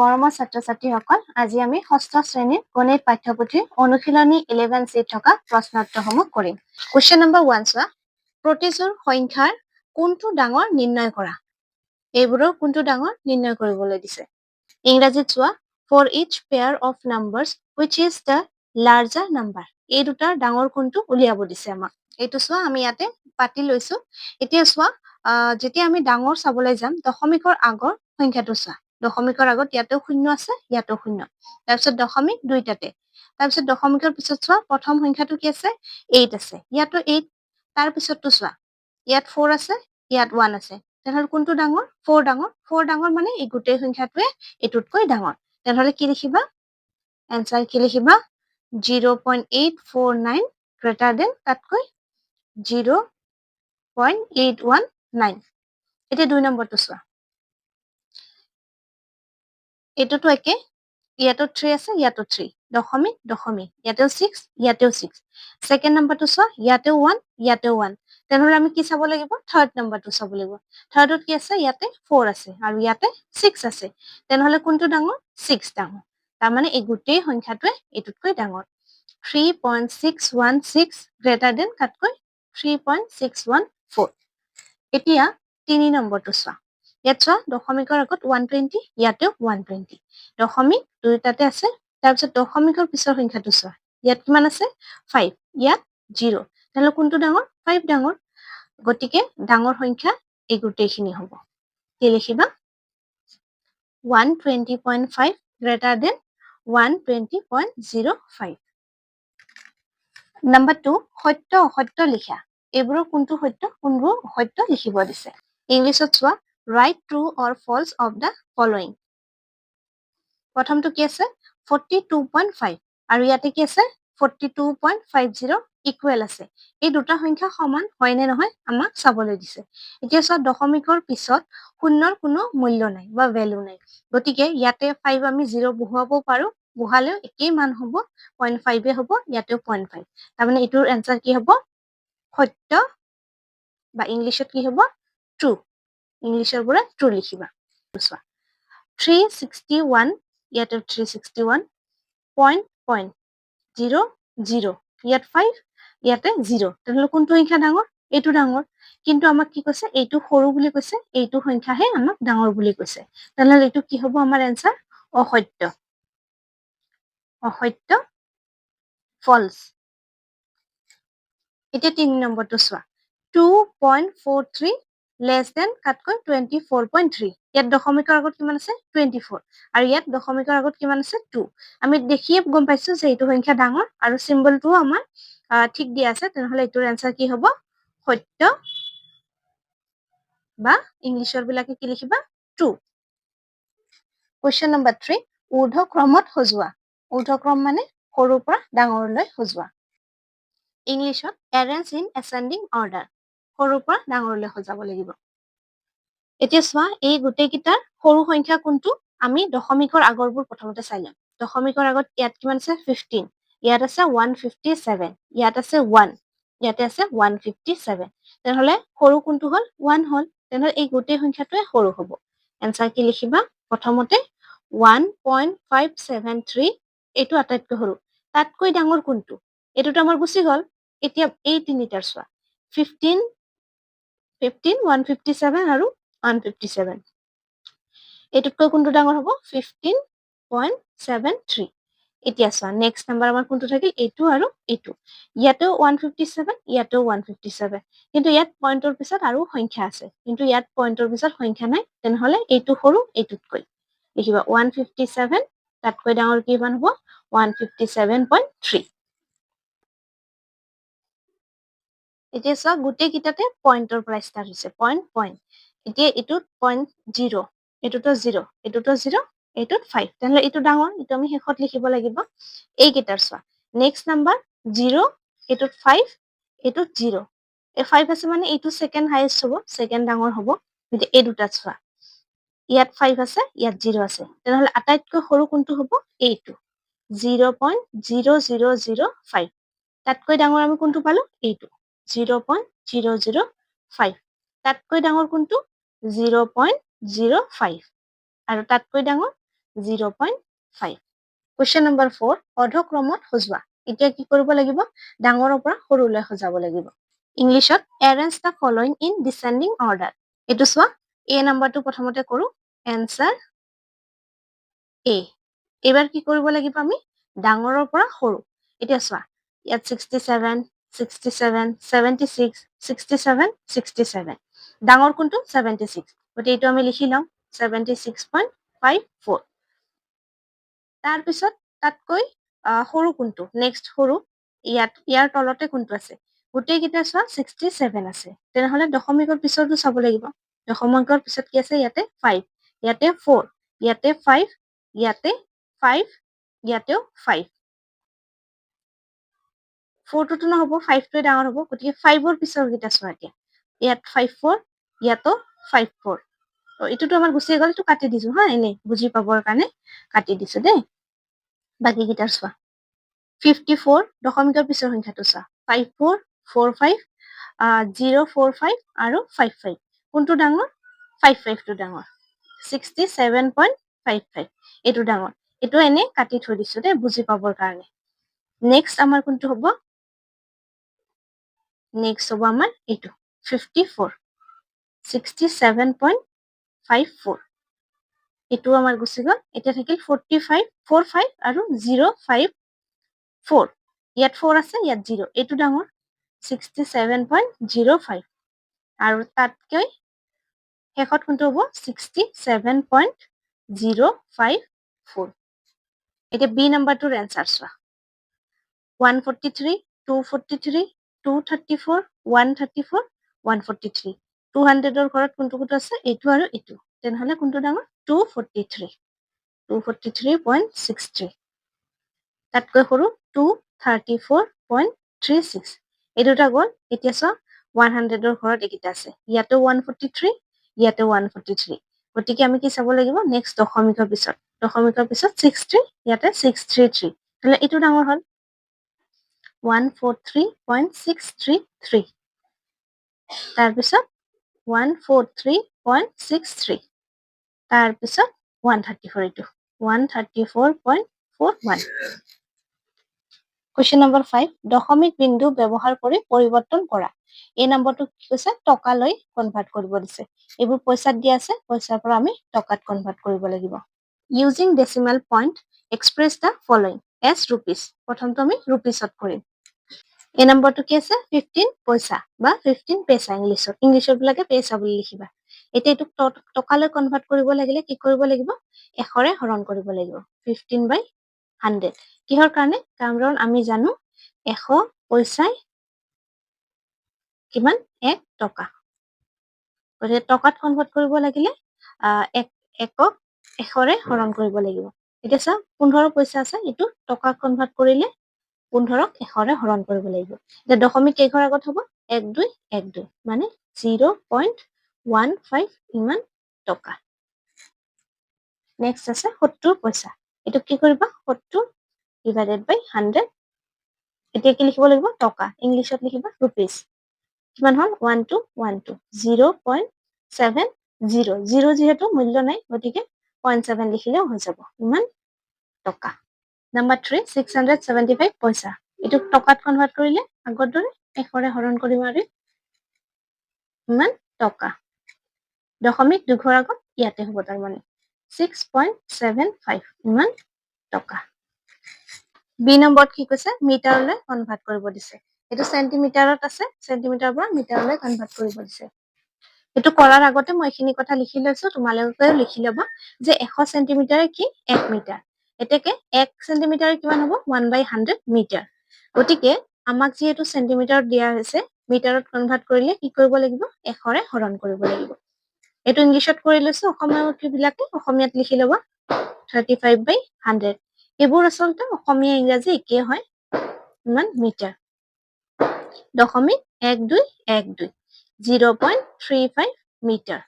মৰমৰ ছাত্ৰ ছাত্ৰীসকল আজি আমি ষষ্ঠ শ্ৰেণীৰ গণিত পাঠ্যপুথিৰ অনুশীলনী ইলেভেন চিত থকা প্ৰশ্নোত্তৰসমূহ কৰিম। কুৱেশ্যন নম্বৰ ওৱান চোৱা। প্ৰতিযোৰ সংখ্যাৰ কোনটো ডাঙৰ নিৰ্ণয় কৰা? এইবোৰৰ কোনটো ডাঙৰ নিৰ্ণয় কৰিবলৈ দিছে? ইংৰাজীত চোৱা for each pair of numbers which is the larger number এই দুটাৰ ডাঙৰ কোনটো উলিয়াব দিছে আমাক। এইটো চোৱা, আমি ইয়াতে পাতি লৈছো। এতিয়া চোৱা যেতিয়া আমি ডাঙৰ চাবলৈ যাম, দশমিকৰ আগৰ সংখ্যাটো চোৱা। দশমিকৰ আগত ইয়াতেও শূন্য আছে, ইয়াতেও শূন্য। তাৰপিছত দশমিক দুইটাতে। তাৰপিছত দশমিকৰ পিছত চোৱা, প্ৰথম সংখ্যাটো কি আছে? এইট আছে। ইয়াতো এইট তাৰ পিছতটো চোৱা। ইয়াত ফ'ৰ আছে, ইয়াত ওৱান আছে। তেনেহ'লে কোনটো ডাঙৰ? ফ'ৰ ডাঙৰ। ফ'ৰ ডাঙৰ মানে এই গোটেই সংখ্যাটোৱে এইটোতকৈ ডাঙৰ। তেনেহ'লে কি লিখিবা? এনচাৰ কি লিখিবা? Zero' point eight four nine greater than তাতকৈ zero' point eight one nine এতিয়া দুই নম্বৰটো চোৱা। এইটোতো একে, ইয়াতো থ্ৰী আছে, ইয়াতো থ্ৰী দশমিক দশমিক। ইয়াতেও ছিক্স ইয়াতেও ছিক্স ছেকেণ্ড নম্বৰটো চোৱা, ইয়াতেও ওৱান ইয়াতেও ওৱান তেনেহ'লে আমি কি চাব লাগিব? থাৰ্ড নম্বৰটো চাব লাগিব। থাৰ্ডত কি আছে? ইয়াতে ফ'ৰ আছে আৰু ইয়াতে ছিক্স আছে। তেনেহ'লে কোনটো ডাঙৰ? ছিক্স ডাঙৰ। তাৰমানে এই গোটেই সংখ্যাটোৱে এইটোতকৈ ডাঙৰ। Three point six one six greater than তাতকৈ three point six one four এতিয়া তিনি নম্বৰটো চোৱা। ইয়াত চোৱা দশমিকৰ আগত ওৱান টুৱেণ্টি ইয়াতেও ওৱান টুৱেণ্টি দশমিক দুয়োটাতে আছে, তাৰপিছত দশমিকৰ পিছৰ সংখ্যাটো চোৱা। ইয়াত কিমান আছে? ফাইভ ইয়াত জিৰ' তেনেহ'লে কোনটো ডাঙৰ? ফাইভ ডাঙৰ। গতিকে ডাঙৰ সংখ্যা এই গোটেইখিনি হ'ব। কি লিখিবা। One twenty point five greater than one twenty point zero' five number two সত্য অসত্য লিখা। এইবোৰৰ কোনটো সত্য? কোনবোৰ অসত্য লিখিব দিছে? ইংলিছত চোৱা। Right true or false of the following প্ৰথমটো কি আছে? ফৰ্টি টু পইণ্ট ফাইভ আৰু ইয়াতে কি আছে? Forty two point five zero' equal আছে। এই দুটা সংখ্যা সমান হয় নে নহয় আমাক চাবলৈ দিছে। এতিয়া চোৱা, দশমিকৰ পিছত শূন্যৰ কোনো মূল্য নাই বা ভেলু নাই। গতিকে ইয়াতে ফাইভ আমি জিৰ' বহুৱাব পাৰো বহালেও একেই মান হ'ব পইণ্ট ফাইভে হ'ব, ইয়াতেও পইণ্ট ফাইভ তাৰমানে এইটোৰ এনচাৰ কি হ'ব? সত্য বা ইংলিছত কি হ'ব? ট্ৰু ইংলিছৰ পৰা ট্ৰু লিখিবা। চোৱা থ্ৰী ছিক্সটি ওৱান ইয়াতে three sixty one point point zero' zero' ইয়াত ফাইভ ইয়াতে জিৰ' তেনেহ'লে কোনটো সংখ্যা ডাঙৰ? এইটো ডাঙৰ। কিন্তু আমাক কি কৈছে? এইটো সৰু বুলি কৈছে, এইটো সংখ্যাহে আমাক ডাঙৰ বুলি কৈছে। তেনেহ'লে এইটো কি হ'ব আমাৰ এনচাৰ অসত্য। অসত্য। ফলছ এতিয়া তিনি নম্বৰটো চোৱা। Two point four three less than তাতকৈ টুৱেণ্টি ফ'ৰ পইণ্ট থ্ৰী ইয়াত দশমিকৰ আগত কিমান আছে? টুৱেণ্টি ফ'ৰ আৰু ইয়াত দশমিকৰ আগত কিমান আছে? টু আমি দেখিয়ে গম পাইছো যে এইটো সংখ্যা ডাঙৰ আৰু চিম্বলটোও আমাৰ ঠিক দিয়া আছে। তেনেহ'লে এইটোৰ এনচাৰ কি হ'ব? সত্য বা ইংলিছৰ বিলাকে কি লিখিবা? ট্ৰু কুৱেশ্যন নম্বৰ থ্ৰী ঊৰ্ধক্ৰমত সজোৱা। ঊৰ্ধক্ৰম মানে সৰুৰ পৰা ডাঙৰলৈ সজোৱা। ইংলিছত এৰেঞ্জ ইন এচেণ্ডিং অৰ্ডাৰ সৰুৰ পৰা ডাঙৰলৈ সজাব লাগিব। এতিয়া চোৱা এই গোটেইকেইটাৰ সৰু সংখ্যা কোনটো? আমি দশমিকৰ আগৰবোৰ প্ৰথমতে চাই ল'ম। দশমিকৰ আগত ইয়াত কিমান আছে? ফিফটিন ইয়াত আছে ওৱান ফিফটি ছেভেন ইয়াত আছে ওৱান ইয়াতে আছে ওৱান ফিফটি ছেভেন তেনেহ'লে সৰু কোনটো হ'ল? ওৱান হ'ল। তেনেহ'লে এই গোটেই সংখ্যাটোৱে সৰু হ'ব। এনচাৰ কি লিখিবা? প্ৰথমতে one point five seven three এইটো আটাইতকৈ সৰু। তাতকৈ ডাঙৰ কোনটো? এইটোতো আমাৰ গুচি গ'ল। এতিয়া এই তিনিটাৰ চোৱা। Fifteen fifteen one fifty seven আৰু ওৱান ফিফটি ছেভেন এইটোতকৈ কোনটো ডাঙৰ হ'ব? ফিফটিন পইণ্ট ছেভেন থ্ৰী এতিয়া চোৱা নেক্সট নাম্বাৰ আমাৰ কোনটো থাকিল? এইটো আৰু এইটো। ইয়াতেও ওৱান ফিফটি ছেভেন ইয়াতেও ওৱান ফিফটি ছেভেন কিন্তু ইয়াত পইণ্টৰ পিছত আৰু সংখ্যা আছে। কিন্তু ইয়াত পইণ্টৰ পিছত সংখ্যা নাই, তেনেহ'লে এইটো সৰু, এইটোতকৈ। লিখিবা ওৱান ফিফটি ছেভেন তাতকৈ ডাঙৰ কিমান হ'ব? One fifty seven point three এতিয়া চোৱা গোটেইকেইটাতে পইণ্টৰ পৰা ষ্টাৰ্ট হৈছে পইণ্ট পইণ্ট এতিয়া এইটোত পইণ্ট জিৰ' এইটোতো জিৰ' এইটোতো জিৰ' এইটোত ফাইভ তেনেহ'লে এইটো ডাঙৰ এইটো আমি শেষত লিখিব লাগিব। এইকেইটাৰ চোৱা। নেক্সট নাম্বাৰ জিৰ' এইটোত ফাইভ এইটোত জিৰ' এই ফাইভ আছে মানে এইটো ছেকেণ্ড হাইয়েষ্ট হ'ব ছেকেণ্ড ডাঙৰ হ'ব। কিন্তু এই দুটাত চোৱা। ইয়াত ফাইভ আছে, ইয়াত জিৰ' আছে। তেনেহ'লে আটাইতকৈ সৰু কোনটো হ'ব? এইটো। Zero' point zero' zero' zero' five তাতকৈ ডাঙৰ আমি কোনটো পালোঁ? এইটো। Zero' point zero' zero' five. তাতকৈ ডাঙৰ কোনটো? Zero' point zero' five. আৰু তাতকৈ ডাঙৰ zero' point five. Question number four অৰ্ধক্ৰমত সজোৱা। এতিয়া কি কৰিব লাগিব? ডাঙৰৰ পৰা সৰুলৈ সজাব লাগিব। ইংলিছত arrange the following in descending order এইটো চোৱা এ নাম্বাৰটো প্ৰথমতে কৰোঁ। এনচাৰ এ এইবাৰ কি কৰিব লাগিব আমি? ডাঙৰৰ পৰা সৰু। এতিয়া চোৱা, ইয়াত sixty seven sixty seven seventy six sixty seven sixty seven ডাঙৰ কোনটো? ছেভেণ্টি ছিক্স গতিকে এইটো আমি লিখি লওঁ seventy six point five four তাৰপিছত তাতকৈ সৰু কোনটো? নেক্সট সৰু, ইয়াত, ইয়াৰ তলতে কোনটো আছে? গোটেইকেইটা চোৱা ছিক্সটি ছেভেন আছে। তেনেহ'লে দশমিকৰ পিছৰটো চাব লাগিব। দশমিকৰ পিছত কি আছে? ইয়াতে ফাইভ ইয়াতে ফ'ৰ ইয়াতে ফাইভ ইয়াতে ফাইভ ইয়াতেও ফাইভ ফ'ৰটোতো নহ'ব ফাইভটোৱে ডাঙৰ হ'ব, গতিকে ফাইভৰ পিছৰকেইটা চোৱা এতিয়া। ইয়াত ফাইভ ফ'ৰ ইয়াতো ফাইভ ফ'ৰ এইটোতো আমাৰ গুচি গ'ল, এইটো কাটি দিছো হা, এনেই, বুজি পাবৰ কাৰণে কাটি দিছো দেই। বাকীকেইটাৰ চোৱা? ফিফটি ফ'ৰ দশমিকৰ পিছৰ সংখ্যাটো চোৱা। Five four four five zero' four five আৰু ফাইভ ফাইভ কোনটো ডাঙৰ? ফাইভ ফাইভটো ডাঙৰ। Sixty seven point five five এইটো ডাঙৰ। এইটো এনেই কাটি থৈ দিছো দেই, বুজি পাবৰ কাৰণে। নেক্সট আমাৰ কোনটো হ'ব? নেক্সট হ'ব আমাৰ এইটো fifty four sixty seven point five four এইটো আমাৰ গুচি গ'ল। এতিয়া থাকিল ফৰ্টি ফাইভ ফ'ৰ ফাইভ আৰু জিৰ' ফাইভ ফ'ৰ ইয়াত ফ'ৰ আছে, ইয়াত জিৰ' এইটো ডাঙৰ sixty seven point zero' five আৰু তাতকৈ শেষত কোনটো হ'ব? Sixty seven point zero' five four এতিয়া বি নাম্বাৰটোৰ এনচাৰ চোৱা। One forty three two forty three two thirty four one thirty four one forty three two হাণ্ড্ৰেডৰ ঘৰত কোনটো কোনটো আছে? এইটো আৰু এইটো। তেনেহ'লে কোনটো ডাঙৰ? Two forty three two forty three point six three তাতকৈ সৰু two thirty four point three six এই দুটা গ'ল। এতিয়া চোৱা ওৱান হাণ্ড্ৰেডৰ ঘৰত এইকেইটা আছে। ইয়াতো ওৱান ফৰ্টি থ্ৰী ইয়াতে ওৱান ফৰ্টি থ্ৰী গতিকে আমি কি চাব লাগিব? নেক্সট দশমিকৰ পিছত। দশমিকৰ পিছত ছিক্স থ্ৰী ইয়াতে ছিক্স থ্ৰী থ্ৰী তেতিয়াহ'লে এইটো ডাঙৰ হ'ল। One four three point six three three তাৰপিছত one four three point six three তাৰপিছত ওৱান থাৰ্টি ফ'ৰ এইটো one thirty four point four one question number five দশমিক বিন্দু ব্যৱহাৰ কৰি পৰিৱৰ্তন কৰা। এই নম্বৰটো কি কৈছে? টকালৈ কনভাৰ্ট কৰিব দিছে। এইবোৰ পইচাত দিয়া আছে, পইচাৰ পৰা আমি টকাত কনভাৰ্ট কৰিব লাগিব। Using decimal point express the following as rupees প্ৰথমটো আমি ৰুপিজত কৰিম এই নম্বৰটো কি আছে? ফিফটিন পইচা বা ফিফটিন পেচা ইংলিছত। ইংলিছৰ বিলাকে পেচা বুলি লিখিবা। এতিয়া এইটোক টকালৈ কনভাৰ্ট কৰিব লাগিলে কি কৰিব লাগিব? এশৰে হৰণ কৰিব লাগিব। ফিফটিন বাই হাণ্ড্ৰেড কিহৰ কাৰণে? কাৰণ আমি জানো এশ পইচাই কিমান? এক টকা। গতিকে টকাত কনভাৰ্ট কৰিব লাগিলে আহ, এক একক এশৰে হৰণ কৰিব লাগিব। এতিয়া চা, পোন্ধৰ পইচা আছে, এইটো টকাত কনভাৰ্ট কৰিলে পোন্ধৰক এশৰে হৰণ কৰিব দশমিক কেইঘৰ আগত হ'ব? এক দুই এক দুই মানে জিৰ' পইণ্ট ওৱান ফাইভ ইমান টকা। নেক্সট আছে সত্তৰ পইচা। এইটো কি কৰিবা? সত্তৰ ডিভাইডেড বাই হাণ্ড্ৰেড এতিয়া কি লিখিব লাগিব? টকা। ইংলিছত লিখিবা ৰুপিজ কিমান হ'ল? One two one two zero' point seven zero' zero' যিহেতু মূল্য নাই, গতিকে পইণ্ট ছেভেন লিখিলেও হৈ যাব। ইমান টকা। Number three six hundred seventy five পইচা। এইটো টকাত কনভাৰ্ট কৰিলে আগৰ দৰে এশৰে হৰণ কৰিম আৰু ইমান টকা। দশমিক দুঘৰ আগত ইয়াতে হ'ব তাৰমানে। ছিক্স পইণ্ট ছেভেন ফাইভ ইমান টকা। বি নম্বৰত কি কৈছে? মিটাৰলৈ কনভাৰ্ট কৰিব দিছে। এইটো চেণ্টিমিটাৰত আছে চেণ্টিমিটাৰৰ পৰা মিটাৰলৈ কনভাৰ্ট কৰিব দিছে। এইটো কৰাৰ আগতে মই এইখিনি কথা লিখি লৈছো, তোমালোকেও লিখি ল'বা যে এশ চেণ্টিমিটাৰে কি? এক মিটাৰ। এতেকে এক চেণ্টিমিটাৰে কিমান হ'ব? ওৱান বাই হাণ্ড্ৰেড মিটাৰ গতিকে আমাক যিহেতু চেণ্টিমিটাৰত দিয়া হৈছে মিটাৰত কনভাৰ্ট কৰিলে কি কৰিব লাগিব? এশৰে হৰণ কৰিব লাগিব। এইটো ইংলিছত কৰি লৈছো, অসমীয়া বিলাকে অসমীয়াত লিখি ল'বা। থাৰ্টি ফাইভ বাই হাণ্ড্ৰেড এইবোৰ আচলতে অসমীয়া ইংৰাজী একেই হয় ইমান মিটাৰ দশমিক এক দুই এক দুই zero' point three five metre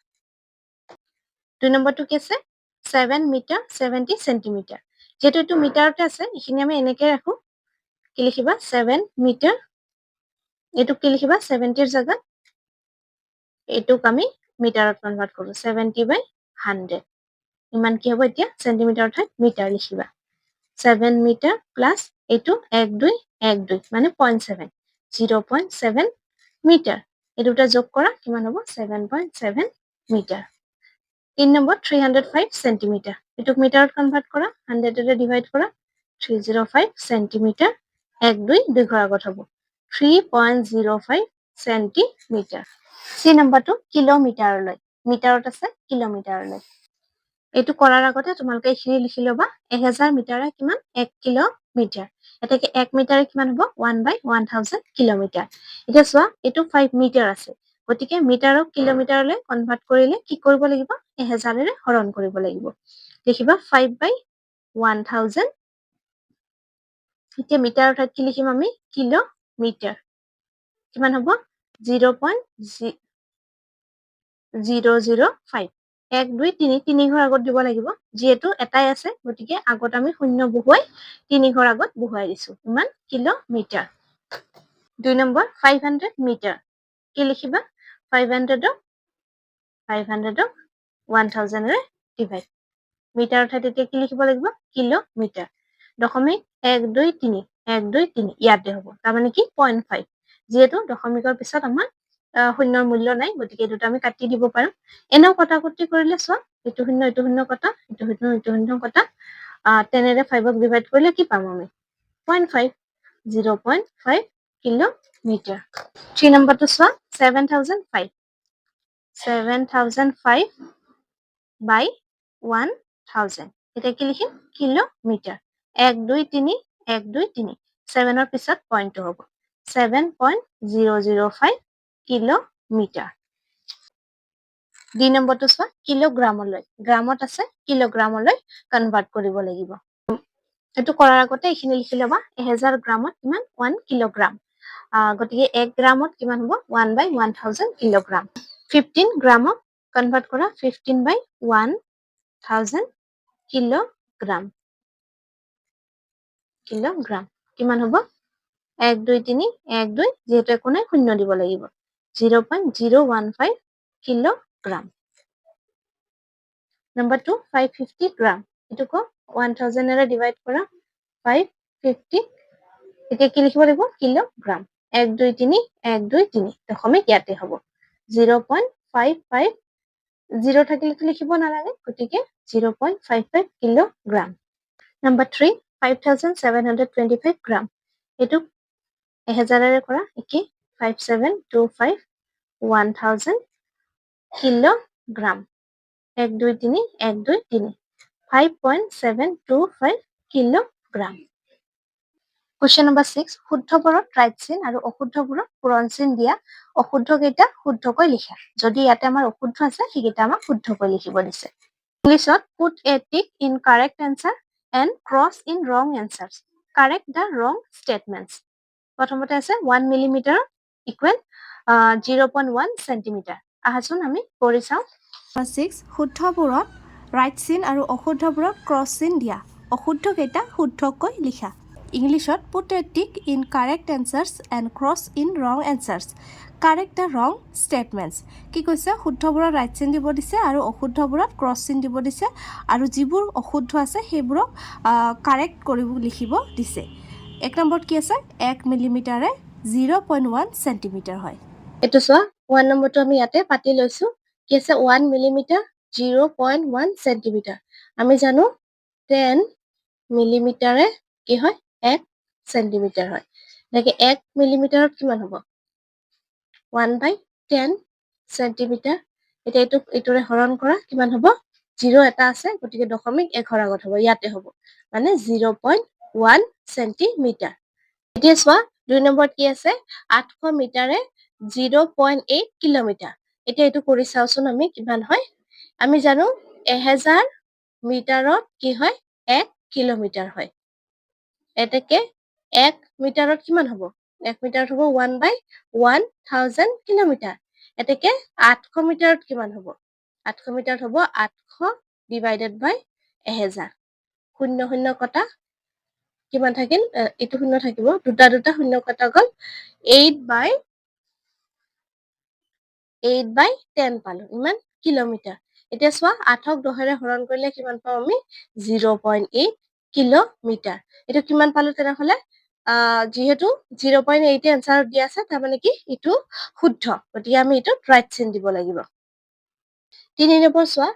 দুই নম্বৰটো কি আছে? ছেভেন মিটাৰ ছেভেণ্টি চেণ্টিমিটাৰ যিহেতু এইটো মিটাৰতে আছে, এইখিনি আমি এনেকে ৰাখো। কি লিখিবা? ছেভেন মিটাৰ এইটোক কি লিখিবা? ছেভেণ্টিৰ জেগাত। এইটোক আমি মিটাৰত কনভাৰ্ট কৰো। ছেভেণ্টি বাই হাণ্ড্ৰেড ইমান কি হ'ব এতিয়া? চেণ্টিমিটাৰৰ ঠাইত মিটাৰ লিখিবা। ছেভেন মিটাৰ প্লাছ এইটো এক দুই এক দুই মানে point seven zero' point seven metre এই দুটা যোগ কৰা, কিমান হ'ব? ছেভেন পইণ্ট ছেভেন মিটাৰ তিন নম্বৰ থ্ৰী হাণ্ড্ৰেড ফাইভ চেণ্টিমিটাৰ এইটোক মিটাৰত কনভাৰ্ট কৰা হাণ্ড্ৰেডেৰে ডিভাইড কৰা থ্ৰী জিৰ' ফাইভ চেণ্টিমিটাৰ এক দুই দুই আগত হ'ব। Three point zero' five centimetre C নম্বৰটো কিলোমিটাৰলৈ মিটাৰত আছে কিলোমিটাৰলৈ এইটো কৰাৰ আগতে তোমালোকে এইখিনি লিখি ল'বা, এহেজাৰ মিটাৰে কিমান? এক কিলোমিটাৰ এতেকে এক মিটাৰে কিমান হ'ব? One by one thousand kilometre এতিয়া চোৱা, এইটো ফাইভ মিটাৰ আছে। গতিকে মিটাৰক কিলোমিটাৰলৈ কনভাৰ্ট কৰিলে কি কৰিব লাগিব? এহেজাৰেৰে হৰণ কৰিব লাগিব। লিখিবা ফাইভ বাই ওৱান থাউজেণ্ড এতিয়া মিটাৰৰ ঠাইত কি লিখিম আমি? কিলোমিটাৰ। কিমান হ'ব? Zero' point zero' zero' five এক, দুই, তিনি তিনি ঘৰ আগত দিব লাগিব। যিহেতু এটাই আছে, গতিকে আগত আমি শূন্য বহুৱাই তিনি ঘৰ আগত বহুৱাই দিছো। ইমান কিলোমিটাৰ। দুই নম্বৰ ফাইভ হাণ্ড্ৰেড মিটাৰ কি লিখিবা? ফাইভ হাণ্ড্ৰেডক ফাইভ হাণ্ড্ৰেডক ওৱান থাউজেণ্ডেৰে ডিভাইড মিটাৰৰ ঠাইত এতিয়া কি লিখিব লাগিব? কিলোমিটাৰ। দশমিক এক দুই তিনি এক দুই তিনি ইয়াতে হ'ব। তাৰমানে কি? পইণ্ট ফাইভ যিহেতু দশমিকৰ পিছত আমাৰ শূন্যৰ মূল্য নাই গতিকে এই আমি কাটি দিব পাৰোঁ। এনেও কটাকটি কৰিলে চোৱা ইটো শূন্য ইটো শূন্য কটা ইটো শূন্য ইটো শূন্য কটা। আহ, ফাইভক ডিভাইড কৰিলে কি পাম আমি? Point five zero' point five kilometre. Three নম্বৰটো চোৱা। Seven thousand five seven thousand five by one thousand এতিয়া কি লিখিম কিলোমিটাৰ এক, দুই, তিনি, এক, দুই, তিনি। ছেভেনৰ পিছত পইণ্টটো হ'ব। Seven point zero' zero' five kilometre দুই নম্বৰটো চোৱা কিলোগ্ৰামলৈ গ্ৰামত আছে কিলোগ্ৰামলৈ কনভাৰ্ট কৰিব লাগিব। এইটো কৰাৰ আগতে এইখিনি লিখি ল'বা, এহেজাৰ গ্ৰামত কিমান? ওৱান কিলোগ্ৰাম গতিকে এক গ্ৰামত কিমান হ'ব? One by one thousand kilogram fifteen গ্ৰামক convert কৰা fifteen by one thousand kilogram kilogram কিমান হ'ব? এক, দুই, তিনি, এক, দুই, যিহেতু একো নাই, শূন্য দিব লাগিব। Zero' point zero' one five kilogram number two five fifty gram এইটোক ওৱান থাউজেণ্ডেৰে ডিভাইড কৰা ফাইভ ফিফটি এতিয়া কি লিখিব লাগিব? কিলোগ্ৰাম এক দুই তিনি, এক দুই তিনি। দশমিক ইয়াতে হ'ব। Zero' point five five zero' থাকিলেতো লিখিব নালাগে, গতিকে zero' point five five kilogram number three, five thousand seven hundred twenty five gram. এইটো এহেজাৰেৰে কৰা, একে five seven two five, one thousand kilogram. এক দুই তিনি, এক দুই তিনি। Five point seven two five kilogram. Question number six শুদ্ধবোৰত right চিন আৰু অশুদ্ধবোৰত পূৰণ চিন দিয়া অশুদ্ধ কেইটা শুদ্ধকৈ লিখা। যদি ইয়াতে আমাৰ অশুদ্ধ আছে সেইকেইটা আমাক শুদ্ধকৈ লিখিব দিছে। ইংলিছত put a tick in correct answer and cross in wrong answers correct the wrong statements প্ৰথমতে আছে one millimetre equal zero' point one centimetre আহাচোন আমি কৰি চাওঁ। ছিক্স শুদ্ধবোৰত ৰাইট চিন আৰু অশুদ্ধবোৰত ক্ৰছ চিন দিয়া। অশুদ্ধকেইটা শুদ্ধকৈ লিখা। ইংলিছত put tick in correct answers and cross in wrong answers. Correct the wrong statements কি কৈছে? শুদ্ধবোৰত ৰাইট চিন দিব দিছে আৰু অশুদ্ধবোৰত ক্ৰছ চিন দিব দিছে আৰু যিবোৰ অশুদ্ধ আছে সেইবোৰক কাৰেক্ট কৰিব লিখিব দিছে। এক নম্বৰত কি আছে? এক মিলিমিটাৰে জিৰ' পইণ্ট ওৱান চেণ্টিমিটাৰ হয়। এইটো চোৱা ওৱান নম্বৰটো আমি ইয়াতে পাতি লৈছো। কি আছে? One millimetre zero' point one centimetre. আমি জানো টেন মিলিমিটাৰে কি হয়? এক চেণ্টিমিটাৰ হয়। এনেকে এক মিলিমিটাৰত কিমান হ'ব? ওৱান বাই টেন চেণ্টিমিটাৰ এতিয়া এইটোক, এইটোৰে হৰণ কৰা কিমান হ'ব? জিৰ' এটা আছে, গতিকে দশমিক এঘৰ আগত হ'ব, ইয়াতে হ'ব। মানে জিৰ' পইণ্ট ওৱান চেণ্টিমিটাৰ এতিয়া চোৱা, দুই নম্বৰত কি আছে? আঠশ মিটাৰে জিৰ' পইণ্ট এইট কিলোমিটাৰ। এতিয়া এইটো কৰি চাওচোন আমি কিমান হয়। আমি জানো এহেজাৰ মিটাৰত কি হয়? এক কিলোমিটাৰ হয়। এতেকে এক মিটাৰত কিমান হ'ব? এক মিটাৰত হ'ব one by one thousand kilometre এতেকে আঠশ মিটাৰত কিমান হ'ব? আঠশ মিটাৰত হ'ব আঠশ ডিভাইডেড বাই এহেজাৰ। শূন্য শূন্য কটা কিমান থাকিল? এইটো শূন্য থাকিব। দুটা দুটা শূন্য কটা গ'ল। Eight by eight by ten পালো। ইমান কিলোমিটাৰ। এতিয়া চোৱা, আঠক দহেৰে হৰণ কৰিলে কিমান পাওঁ আমি? জিৰ' পইণ্ট এইট কিলোমিটাৰ এইটো কিমান পালো তেনেহ'লে? যিহেতু জিৰ' পইণ্ট এইটে এনচাৰত দিয়া আছে তাৰমানে কি? এইটো শুদ্ধ। গতিকে আমি এইটোত ৰাইট চিন দিব লাগিব। তিনি নম্বৰ চোৱা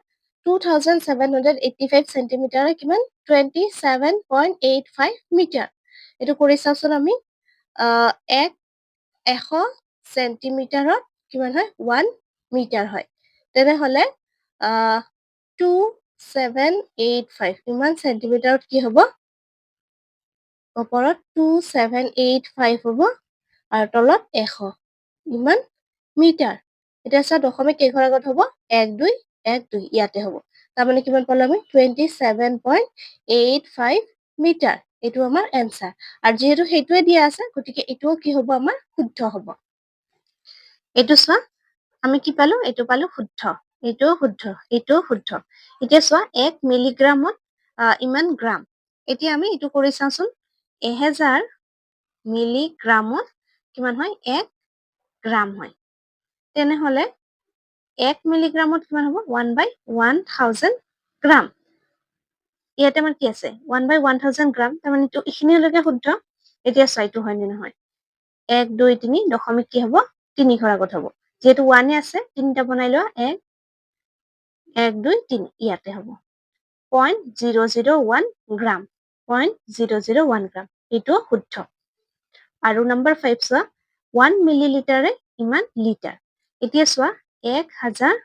two thousand seven hundred eighty five চেণ্টিমিটাৰে কিমান? Twenty seven point eight five metre এইটো কৰি চাওঁচোন আমি। এক, এশ চেণ্টিমিটাৰত কিমান হয়? ওৱান মিটাৰ হয়। তেনেহ'লে টু ছেভেন এইট ফাইভ ইমান চেণ্টিমিটাৰত কি হ'ব? ওপৰত টু ছেভেন এইট ফাইভ হ'ব আৰু তলত এশ। ইমান মিটাৰ। এতিয়া চোৱা দশমিক কেইঘৰ আগত হ'ব? এক, দুই এক, দুই, ইয়াতে হ'ব। তাৰমানে কিমান পালো আমি? Twenty seven point eight five metre. এইটো আমাৰ এনচাৰ আৰু যিহেতু সেইটোৱে দিয়া আছে, গতিকে এইটোও কি হ'ব আমাৰ শুদ্ধ হ'ব। এইটো চোৱা, আমি কি পালো? এইটো পালো শুদ্ধ। এইটোও শুদ্ধ এইটোও শুদ্ধ। এতিয়া চোৱা, এক মিলিগ্ৰামত ইমান গ্ৰাম। এতিয়া আমি এইটো কৰি চাওঁচোন। এহেজাৰ মিলিগ্ৰামত কিমান হয়? এক গ্ৰাম হয়। তেনেহ'লে এক মিলিগ্ৰামত কিমান হ'ব? ওৱান বাই ওৱান থাউজেণ্ড গ্ৰাম। ইয়াতে আমাৰ কি আছে? ওৱান বাই ওৱান থাউজেণ্ড গ্ৰাম। তাৰমানে এইটো এইখিনিলৈকে শুদ্ধ। এতিয়া চোৱা, এইটো হয়নে নহয়? এক, দুই, তিনি দশমিক কি হ'ব? তিনি ঘৰ আগত হ'ব। যিহেতু ওৱানে আছে, তিনিটা বনাই লোৱা, এক এক দুই তিনি ইয়াতে হ'ব। Point zero' zero' one gram point zero' zero' one gram এইটো শুদ্ধ। আৰু নম্বৰ ফাইভ চোৱা ওৱান মিলি লিটাৰে ইমান লিটাৰ এতিয়া চোৱা এক হাজাৰ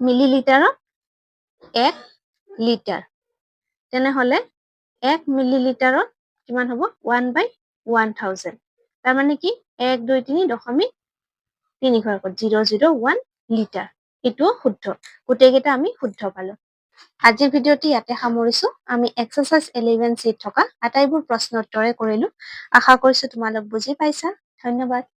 মিলি লিটাৰত এক লিটাৰ তেনেহ'লে এক মিলি লিটাৰত কিমান হ'ব? ওৱান বাই ওৱান থাউজেণ্ড তাৰমানে কি? এক দুই তিনি দশমিক তিনি ঘৰ আগত জিৰ' জিৰ' ওৱান লিটাৰ এইটোও শুদ্ধ। গোটেইকেইটা আমি শুদ্ধ পালো। আজিৰ ভিডিঅ'টি ইয়াতে সামৰিছো। আমি এক্সাৰচাইজ এলেভেন চিত থকা আটাইবোৰ প্ৰশ্ন উত্তৰে কৰিলো। আশা কৰিছো তোমালোক বুজি পাইছা। ধন্যবাদ।